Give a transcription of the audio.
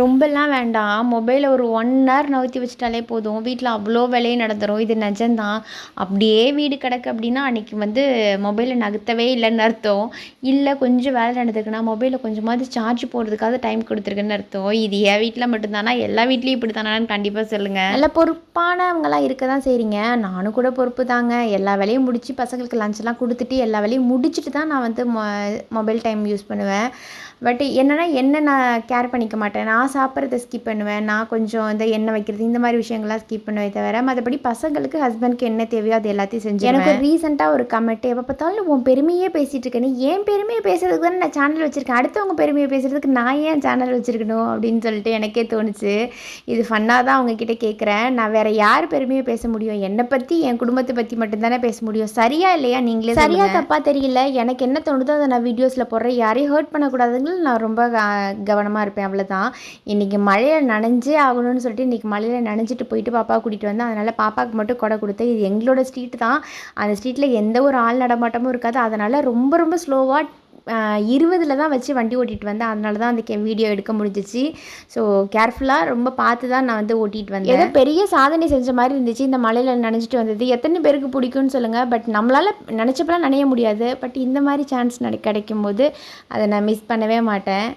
ரொம்பலாம் வேண்டாம். மொபைலை ஒரு ஒன் ஹவர் நகர்த்தி வச்சிட்டாலே போதும். வீட்டில் அவ்வளோ வேலையும் நடந்துடும் இது நிஜம்தான். அப்படியே வீடு கிடக்கு அப்படின்னா அன்றைக்கி வந்து மொபைலை நகர்த்தவே இல்லைன்னு அர்த்தம். இல்லை கொஞ்சம் வேலை நடந்துருக்குன்னா மொபைலில் கொஞ்சமாவது சார்ஜ் போடுறதுக்காக டைம் கொடுத்துருக்குன்னு அர்த்தம். இது என் வீட்டில் மட்டும்தானா? எல்லா வீட்லேயும் இப்படி தானான்னு கண்டிப்பாக சொல்லுங்கள் நல்ல பொறுப்பானவங்களாம் இருக்க தான் செய்கிறீங்க நானும் கூட பொறுப்பு தாங்க எல்லா வேலையும் முடித்து பசங்களுக்கு லஞ்செல்லாம் கொடுத்துட்டு எல்லா வேலையும் முடிச்சுட்டு தான் நான் வந்து மொ மொபைல் டைம் யூஸ் பண்ணுவேன். பட் என்னென்னா என்ன நான் கேர் பண்ணிக்க மாட்டேன். நான் சாப்பிட்றத ஸ்கிப் பண்ணுவேன். நான் கொஞ்சம் இந்த எண்ணெய் வைக்கிறது இந்த மாதிரி விஷயங்கள்லாம் ஸ்கிப் பண்ணுவேன் தவிர மற்றபடி பசங்களுக்கு ஹஸ்பண்ட்க்கு என்ன தேவையோ அது எல்லாத்தையும் செஞ்சு எனக்கு ரீசெண்டாக ஒரு கமெண்ட் எப்போ பார்த்தாலும் உன் பெருமையே பேசிகிட்டு இருக்க நீ ஏன் பெருமையை பேசுறதுக்கு தானே நான் சேனல் வச்சுருக்கேன்? அடுத்தவங்க பெருமையை பேசுறதுக்கு நான் ஏன் சேனல் வச்சுருக்கணும்? அப்படின்னு சொல்லிட்டு எனக்கே தோணுச்சு. இது ஃபன்னாக தான் அவங்கக்கிட்ட கேட்குறேன் நான் வேறு யார் பெருமையை பேச முடியும்? என்னை பற்றி என் குடும்பத்தை பற்றி மட்டும்தானே பேச முடியும். சரியா இல்லையா? நீங்களே சரியா தப்பாக தெரியல. எனக்கு என்ன தோணுதோ அதை நான் வீடியோஸில் போடுறேன். யாரையும் ஹர்ட் பண்ணக்கூடாதுங்க. நான் ரொம்ப கவனமாக இருப்பேன் அவ்வளோதான் இன்றைக்கி மழையில் நனைஞ்சே ஆகணும்னு சொல்லிட்டு இன்றைக்கி மழையில் நனைஞ்சிட்டு போயிட்டு பாப்பா கூட்டிகிட்டு வந்தேன். அதனால் பாப்பாவுக்கு மட்டும் கொடை கொடுத்தேன். இது எங்களோட ஸ்ட்ரீட் தான். அந்த ஸ்ட்ரீட்டில் எந்த ஒரு ஆள் நடமாட்டமும் இருக்காது. அதனால் ரொம்ப ரொம்ப ஸ்லோவாக இருபதில் தான் வச்சு வண்டி ஓட்டிகிட்டு வந்தேன். அதனால தான் அந்த கே வீடியோ எடுக்க முடிஞ்சிச்சு. ஸோ கேர்ஃபுல்லாக ரொம்ப பார்த்து தான் நான் வந்து ஓட்டிகிட்டு வந்தேன். ஏதோ பெரிய சாதனை செஞ்ச மாதிரி இருந்துச்சு. இந்த மலையில் நினச்சிட்டு வந்தது. எத்தனை பேருக்கு பிடிக்கும்னு சொல்லுங்கள் பட் நம்மளால் நினச்சப்பெல்லாம் நனைய முடியாது. பட் இந்த மாதிரி சான்ஸ் கிடைக்கும் போது அதை நான் மிஸ் பண்ணவே மாட்டேன்.